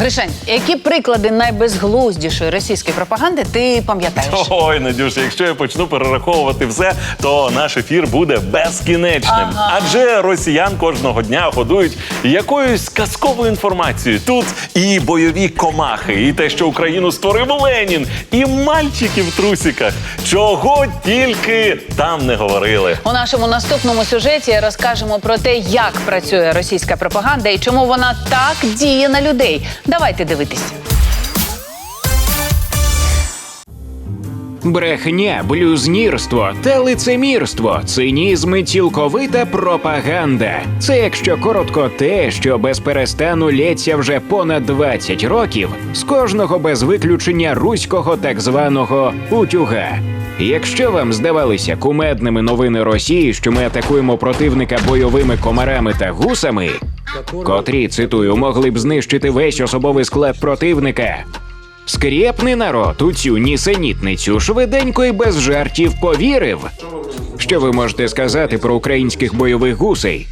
Гришань, які приклади найбезглуздішої російської пропаганди ти пам'ятаєш? Ой, Надюша, якщо я почну перераховувати все, то наш ефір буде безкінечним. Ага. Адже росіян кожного дня годують якоюсь казковою інформацією. Тут і бойові комахи, і те, що Україну створив Ленін, і мальчики в трусіках. Чого тільки там не говорили. У нашому наступному сюжеті розкажемо про те, як працює російська пропаганда і чому вона так діє на людей. Давайте дивитися. Брехня, блюзнірство та лицемірство, цинізм і цілковита пропаганда. Це, якщо коротко, те, що без перестану лється вже понад 20 років з кожного без виключення руського так званого утюга. Якщо вам здавалися кумедними новини Росії, що ми атакуємо противника бойовими комарами та гусами, котрі цитую могли б знищити весь особовий склад противника. Скрєпний народ у цю нісенітницю швиденько і без жартів повірив. Що ви можете сказати про українських бойових гусей?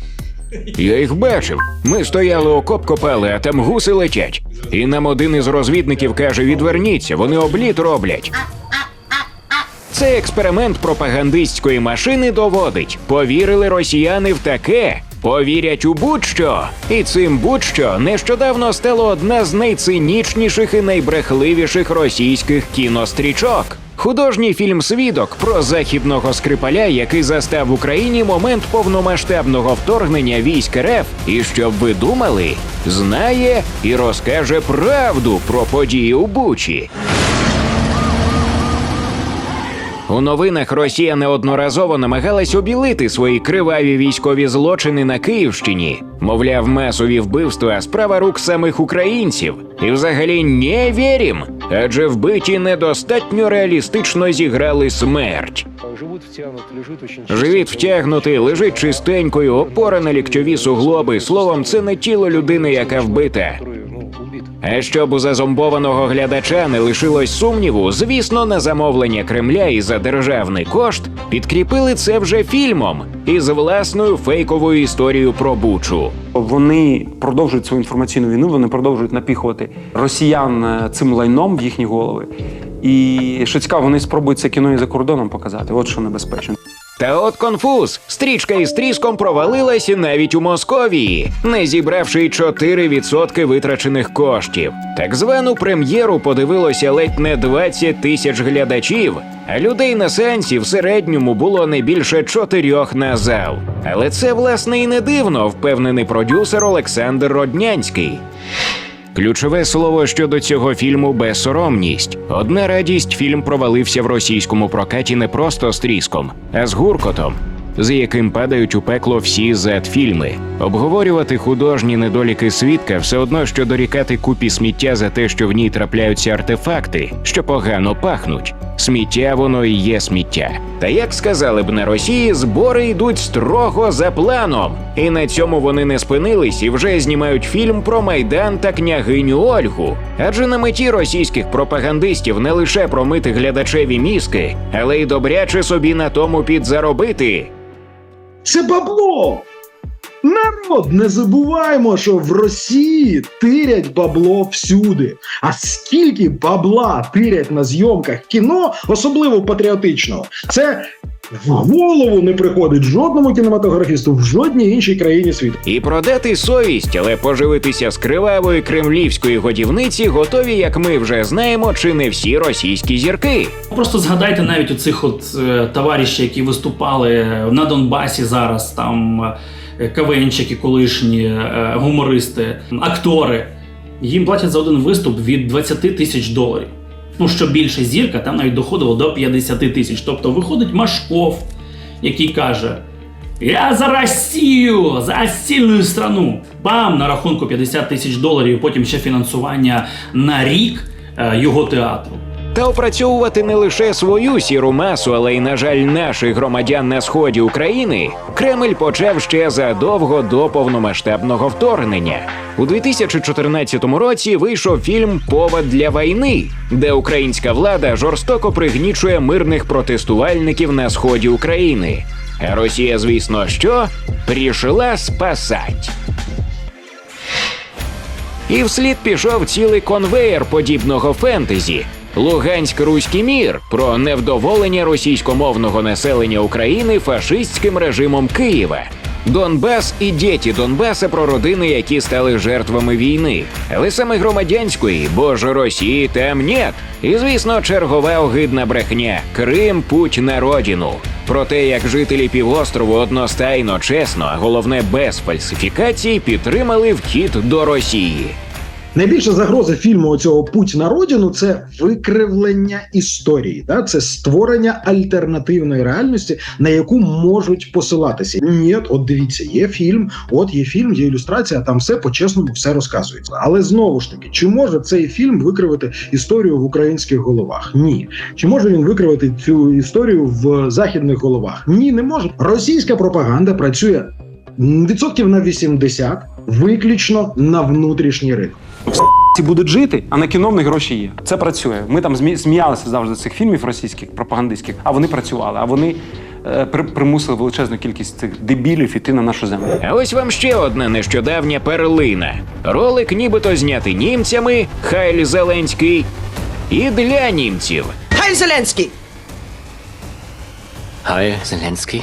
Я їх бачив. Ми стояли окоп копали, а там гуси летять. І нам один із розвідників каже: відверніться, вони обліт роблять. Цей експеримент пропагандистської машини доводить. Повірили росіяни в таке. Повірять у будь-що. І цим будь-що нещодавно стало одна з найцинічніших і найбрехливіших російських кінострічок. Художній фільм Свідок про західного скрипаля, який застав в Україні момент повномасштабного вторгнення військ РФ, і щоб ви думали, знає і розкаже правду про події у Бучі. У новинах Росія неодноразово намагалась обілити свої криваві військові злочини на Київщині. Мовляв, масові вбивства справа рук самих українців. І взагалі не вірім, адже вбиті недостатньо реалістично зіграли смерть. Живіт втягнутий, лежить чистенькою, опора на ліктьові суглоби. Словом, це не тіло людини, яка вбита. А щоб у зазомбованого глядача не лишилось сумніву, звісно, на замовлення Кремля і за державний кошт підкріпили це вже фільмом із власною фейковою історією про Бучу. Вони продовжують свою інформаційну війну, вони продовжують напіхувати росіян е, цим лайном в їхні голови. І що цікаво, вони спробують це кіно і за кордоном показати. От що небезпечно. Та от конфуз. Стрічка із тріском провалилася навіть у Московії, не зібравши й 4% витрачених коштів. Так звану прем'єру подивилося ледь не 20 тисяч глядачів, а людей на сеансі в середньому було не більше чотирьох на зал. Але це власне і не дивно, впевнений продюсер Олександр Роднянський. Ключове слово щодо цього фільму безсоромність. Одна радість фільм провалився в російському прокаті не просто з тріском, а з гуркотом, з яким падають у пекло всі Z-фільми. Обговорювати художні недоліки свідка все одно, що дорікати купі сміття за те, що в ній трапляються артефакти, що погано пахнуть. Сміття воно і є сміття. Та як сказали б на Росії, збори йдуть строго за планом. І на цьому вони не спинились і вже знімають фільм про майдан та княгиню Ольгу. Адже на меті російських пропагандистів не лише промити глядачеві мізки, але й добряче собі на тому підзаробити. Це бабло. Народ, не забуваємо, що в Росії тирять бабло всюди. А скільки бабла тирять на зйомках кіно, особливо патріотичного, це в голову не приходить жодному кінематографісту в жодній іншій країні світу. І продати совість, але поживитися з кривавої кремлівської годівниці готові, як ми вже знаємо, чи не всі російські зірки. Просто згадайте навіть оцих от е, товаришів, які виступали на Донбасі зараз, там КВНчики колишні, е, гумористи, актори. Їм платять за один виступ від 20 тисяч доларів. Ну, що більше зірка, там навіть доходило до 50 тисяч. Тобто виходить Машков, який каже: Я за Росію, за сильну страну. Бам! На рахунку 50 тисяч доларів, потім ще фінансування на рік е, його театру. Та опрацьовувати не лише свою сіру масу, але й, на жаль, наших громадян на сході України Кремль почав ще задовго до повномасштабного вторгнення. У 2014 році вийшов фільм Повод для війни, де українська влада жорстоко пригнічує мирних протестувальників на сході України. А Росія, звісно, що прийшла спасать. І вслід пішов цілий конвеєр подібного фентезі. Луганськ Руський мір про невдоволення російськомовного населення України фашистським режимом Києва. Донбас і діти Донбаса про родини, які стали жертвами війни, але саме громадянської, бо ж Росії там нет. І звісно, чергова огидна брехня Крим путь на родину. Про те, як жителі півострову одностайно, чесно, а головне без фальсифікацій, підтримали вхід до Росії. Найбільша загроза фільму оцього путь на родину це викривлення історії, да? це створення альтернативної реальності, на яку можуть посилатися. Ні, от дивіться, є фільм, от є фільм, є ілюстрація, там все по-чесному все розказується. Але знову ж таки, чи може цей фільм викривити історію в українських головах? Ні. Чи може він викривити цю історію в західних головах? Ні, не може. Російська пропаганда працює відсотків на 80 виключно на внутрішній ринок. Ці будуть жити, а на кіно в них гроші є. Це працює. Ми там змі- сміялися завжди з цих фільмів російських пропагандистських, а вони працювали, а вони е, при- примусили величезну кількість цих дебілів іти на нашу землю. А ось вам ще одна нещодавня перлина. Ролик нібито знятий німцями, Хайль Зеленський, і для німців. Хай Зеленський! Хай Зеленський.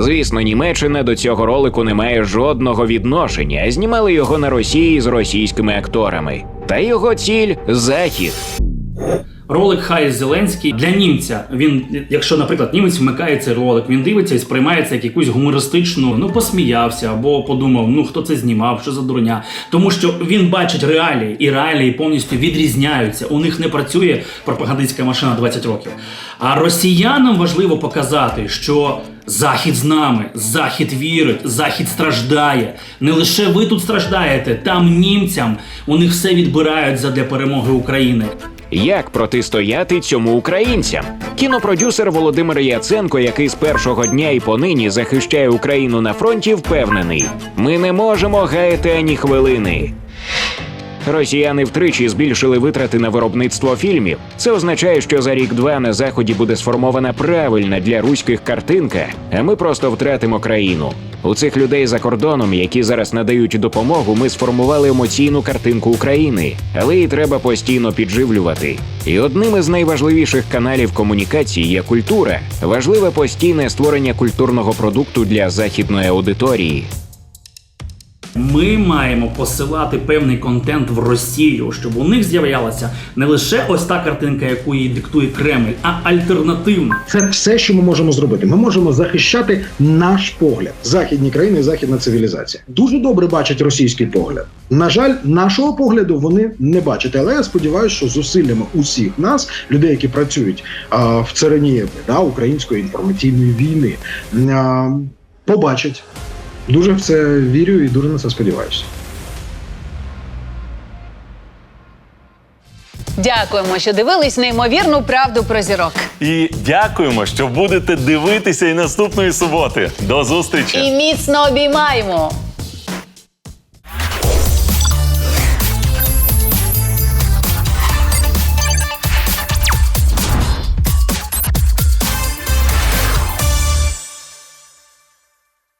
Звісно, Німеччина до цього ролику не має жодного відношення, знімали його на Росії з російськими акторами. Та його ціль захід. Ролик Хай Зеленський для німця. Він, якщо, наприклад, німець вмикає цей ролик, він дивиться і сприймає це як якусь гумористичну, ну посміявся або подумав, ну хто це знімав, що за дурня. Тому що він бачить реалії, і реалії повністю відрізняються. У них не працює пропагандистська машина 20 років. А росіянам важливо показати, що Захід з нами, Захід вірить, Захід страждає. Не лише ви тут страждаєте, там німцям у них все відбирають задля перемоги України. Як протистояти цьому українцям? Кінопродюсер Володимир Яценко, який з першого дня і понині захищає Україну на фронті, впевнений: ми не можемо гаяти ані хвилини. Росіяни втричі збільшили витрати на виробництво фільмів. Це означає, що за рік-два на заході буде сформована правильна для руських картинка, а ми просто втратимо країну. У цих людей за кордоном, які зараз надають допомогу, ми сформували емоційну картинку України, але її треба постійно підживлювати. І одним із найважливіших каналів комунікації є культура, важливе постійне створення культурного продукту для західної аудиторії. Ми маємо посилати певний контент в Росію, щоб у них з'являлася не лише ось та картинка, яку їй диктує Кремль, а альтернативна. Це все, що ми можемо зробити. Ми можемо захищати наш погляд, західні країни, західна цивілізація. Дуже добре бачать російський погляд. На жаль, нашого погляду вони не бачать. Але я сподіваюся, що зусиллями усіх нас, людей, які працюють а, в царині да, української інформаційної війни, а, побачать. Дуже в це вірю і дуже на це сподіваюся. Дякуємо, що дивились неймовірну правду про зірок. І дякуємо, що будете дивитися і наступної суботи. До зустрічі! І міцно обіймаємо.